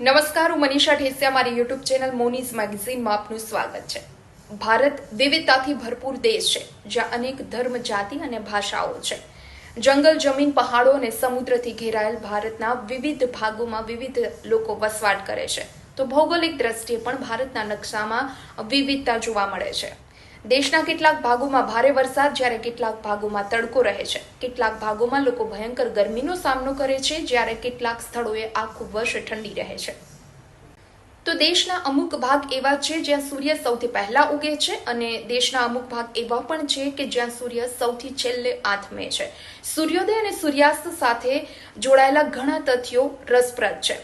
નમસ્કાર, હું મનીષા ઠેસિયા મારી યુટ્યુબ ચેનલ મોનીઝ મેગઝીનમાં આપનું સ્વાગત છે. ભારત વિવિધતાથી ભરપૂર દેશ છે, જ્યાં અનેક ધર્મ, જાતિ અને ભાષાઓ છે. જંગલ, જમીન, પહાડો અને સમુદ્રથી ઘેરાયેલ ભારતના વિવિધ ભાગોમાં વિવિધ લોકો વસવાટ કરે છે. તો ભૌગોલિક દ્રષ્ટિએ પણ ભારતના નકશામાં વિવિધતા જોવા મળે છે. દેશના કેટલાક ભાગોમાં ભારે વરસાદ, જ્યારે કેટલાક ભાગોમાં તડકો રહે છે. કેટલાક ભાગોમાં લોકો ભયંકર ગરમીનો સામનો કરે છે, જ્યારે કેટલાક સ્થળોએ આખું વર્ષ ઠંડી રહે છે. તો દેશના અમુક ભાગ એવા છે જ્યાં સૂર્ય સૌથી પહેલા ઉગે છે અને દેશના અમુક ભાગ એવા પણ છે કે જ્યાં સૂર્ય સૌથી છેલ્લે આથમે છે. સૂર્યોદય અને સૂર્યાસ્ત સાથે જોડાયેલા ઘણા તથ્યો રસપ્રદ છે.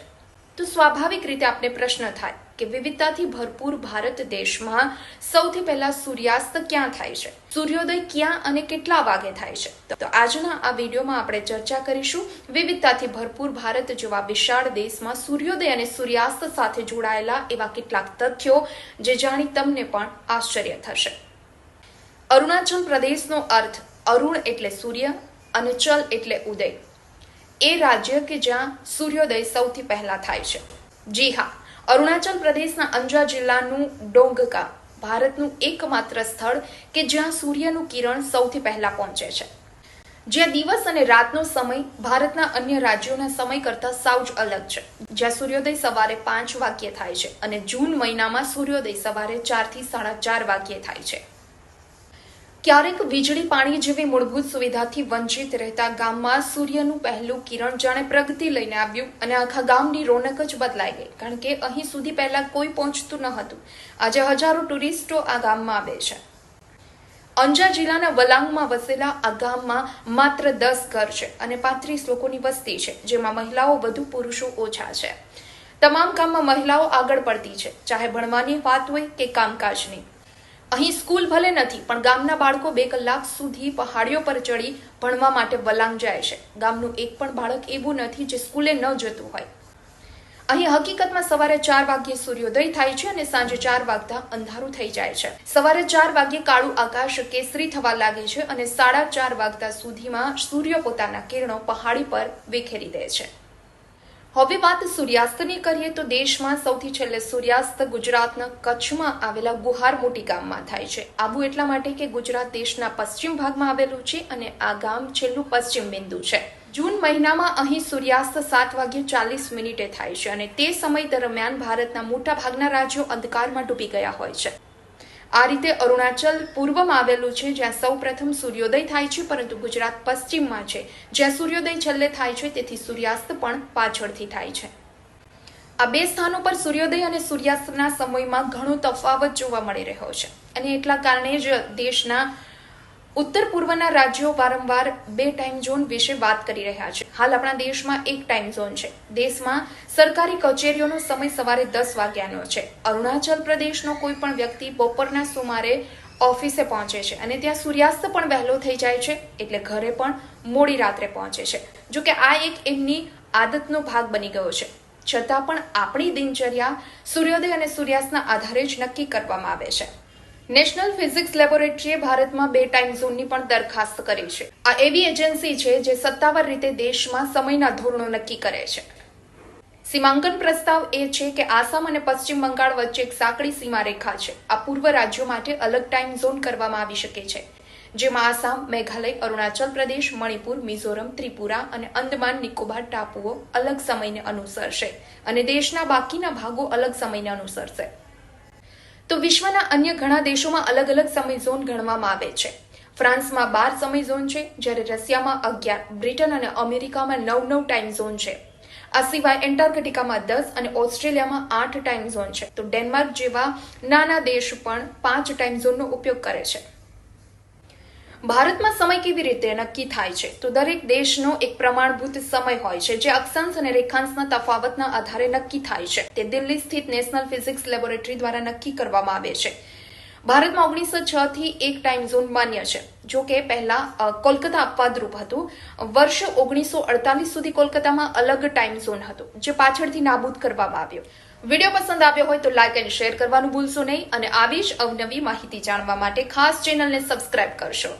તો સ્વાભાવિક રીતે આપણે પ્રશ્ન થાય કે વિવિધતાથી ભરપૂર ભારત દેશમાં સૌથી પહેલા સૂર્યાસ્ત ક્યાં થાય છે? સૂર્યોદય ક્યાં અને કેટલા વાગે થાય છે? તો આજના આ વિડીયોમાં આપણે ચર્ચા કરીશું વિવિધતાથી ભરપૂર ભારત જેવા વિશાળ દેશમાં સૂર્યોદય અને સૂર્યાસ્ત સાથે જોડાયેલા એવા કેટલાક તથ્યો જે જાણી તમને પણ આશ્ચર્ય થશે. અરુણાચલ પ્રદેશનો અર્થ અરુણ એટલે સૂર્ય અને ચલ એટલે ઉદય. એ રાજ્ય કે જ્યાં સૂર્યોદય સૌથી પહેલા થાય છે? જી હા અરુણાચલ પ્રદેશના અંજા જિલ્લાનું ડોંગકા ભારતનું એકમાત્ર સ્થળ કે જ્યાં સૂર્યનું કિરણ સૌથી પહેલા પહોંચે છે. જ્યાં દિવસ અને રાતનો સમય ભારતના અન્ય રાજ્યોના સમય કરતાં સાવ જ અલગ છે. જ્યાં સૂર્યોદય સવારે પાંચ વાગ્યે થાય છે અને જૂન મહિનામાં સૂર્યોદય સવારે ચારથી સાડા ચાર વાગ્યે થાય છે. ક્યારેક વીજળી પાણી જેવી મૂળભૂત સુવિધાથી વંચિત રહેતા ગામમાં સૂર્યનું પહેલું કિરણ જાણે પ્રગતિ લઈને આવ્યું અને આખા ગામની રોનક જ બદલાઈ ગઈ, કારણ કે અહીં સુધી પહેલા કોઈ પહોંચતું ન હતું. આજે હજારો ટુરિસ્ટો આ ગામમાં આવે છે. અંજા જિલ્લાના વલાંગમાં વસેલા આ ગામમાં માત્ર દસ ઘર છે અને પાંત્રીસ લોકોની વસ્તી છે, જેમાં મહિલાઓ વધુ, પુરુષો ઓછા છે. તમામ કામમાં મહિલાઓ આગળ પડતી છે, ચાહે ભણવાની વાત હોય કે કામકાજની. અહીં સ્કૂલ ભલે નથી, પણ ગામના બાળકો બે કલાક સુધી પહાડીઓ પર ચડી ભણવા માટે વલાંગ જાય છે. ગામનું એક પણ બાળક એવું નથી જે સ્કૂલે ન જતું હોય. અહીં હકીકતમાં સવારે ચાર વાગ્યે સૂર્યોદય થાય છે અને સાંજે ચાર વાગતા અંધારું થઈ જાય છે. સવારે ચાર વાગ્યે કાળું આકાશ કેસરી થવા લાગે છે અને સાડા ચાર વાગતા સુધીમાં સૂર્ય પોતાના કિરણો પહાડી પર વિખેરી દે છે. હવે વાત સૂર્યાસ્તની કરીએ તો દેશમાં સૌથી છેલ્લે સૂર્યાસ્ત ગુજરાતના કચ્છમાં આવેલા ગુહાર મોટી ગામમાં થાય છે. આબુ એટલા માટે કે ગુજરાત દેશના પશ્ચિમ ભાગમાં આવેલું છે અને આ ગામ છેલ્લું પશ્ચિમ બિંદુ છે. જૂન મહિનામાં અહીં સૂર્યાસ્ત સાત વાગ્યે ચાલીસ મિનિટે થાય છે અને તે સમય દરમિયાન ભારતના મોટા ભાગના રાજ્યો અંધકારમાં ડૂબી ગયા હોય છે. આ રીતે અરુણાચલ પૂર્વમાં આવેલું છે, જ્યાં સૌ પ્રથમ સૂર્યોદય થાય છે, પરંતુ ગુજરાત પશ્ચિમમાં છે. જ્યાં સૂર્યોદય છેલ્લે થાય છે, તેથી સૂર્યાસ્ત પણ પાછળથી થાય છે. આ બે સ્થાનો પર સૂર્યોદય અને સૂર્યાસ્તના સમયમાં ઘણો તફાવત જોવા મળી રહ્યો છે. અને એટલા કારણે જ દેશના ઉત્તર પૂર્વના રાજ્યો વારંવાર બે ટાઈમ ઝોન વિશે વાત કરી રહ્યા છે. હાલ આપણા દેશમાં એક ટાઈમ ઝોન છે. દેશમાં સરકારી કચેરીઓનો સમય સવારે દસ વાગ્યાનો છે. અરુણાચલ પ્રદેશનો કોઈ પણ વ્યક્તિ બપોરના સુમારે ઓફિસે પહોંચે છે અને ત્યાં સૂર્યાસ્ત પણ વહેલો થઈ જાય છે, એટલે ઘરે પણ મોડી રાત્રે પહોંચે છે. જો કે આ એક એમની આદતનો ભાગ બની ગયો છે. છતાં પણ આપણી દિનચર્યા સૂર્યોદય અને સૂર્યાસ્તના આધારે જ નક્કી કરવામાં આવે છે. નેશનલ ફિઝિક્સ લેબોરેટરીએ ભારતમાં બે ટાઈમ ઝોનની પણ દરખાસ્ત કરી છે. આ એવી એજન્સી છે જે સત્તાવાર રીતે દેશમાં સમયના ધોરણો નક્કી કરે છે. સીમાંકન પ્રસ્તાવ એ છે કે આસામ અને પશ્ચિમ બંગાળ વચ્ચે એક સાંકડી સીમારેખા છે. આ પૂર્વ રાજ્યો માટે અલગ ટાઈમ ઝોન કરવામાં આવી શકે છે. જેમાં આસામ, મેઘાલય, અરુણાચલ પ્રદેશ, મણિપુર, મિઝોરમ, ત્રિપુરા અને અંદમાન, નિકોબાર, ટાપુઓ અલગ સમયને અનુસરશે અને દેશના બાકીના ભાગો અલગ સમયને અનુસરશે. તો વિશ્વના અન્ય ઘણા દેશોમાં અલગ અલગ સમય ઝોન ગણવામાં આવે છે. ફ્રાન્સમાં બાર સમય ઝોન છે, જ્યારે રશિયામાં અગિયાર, બ્રિટન અને અમેરિકામાં નવ નવ ટાઈમ ઝોન છે. આ સિવાય એન્ટાર્કટિકામાં દસ અને ઓસ્ટ્રેલિયામાં આઠ ટાઈમ ઝોન છે. તો ડેનમાર્ક જેવા નાના દેશ પણ પાંચ ટાઈમ ઝોનનો ઉપયોગ કરે છે. ભારતમાં સમય કેવી રીતે નક્કી થાય છે? તો દરેક દેશનો એક પ્રમાણભૂત સમય હોય છે, જે અક્ષાંશ અને રેખાંશના તફાવતના આધારે નક્કી થાય છે. તે દિલ્હી સ્થિત નેશનલ ફિઝિક્સ લેબોરેટરી દ્વારા નક્કી કરવામાં આવે છે. ભારતમાં ઓગણીસો છ થી એક ટાઈમ ઝોન માન્ય છે. જો કે પહેલા કોલકાતા અપવાદરૂપ હતું. વર્ષ ઓગણીસો અડતાલીસ સુધી કોલકાતામાં અલગ ટાઈમ ઝોન હતો, જે પાછળથી નાબૂદ કરવામાં આવ્યો. વીડિયો પસંદ આવ્યો હોય તો લાઇક એન્ડ શેર કરવાનું ભૂલશો નહીં અને આવી જ અવનવી માહિતી જાણવા માટે ખાસ ચેનલને સબસ્ક્રાઇબ કરશો.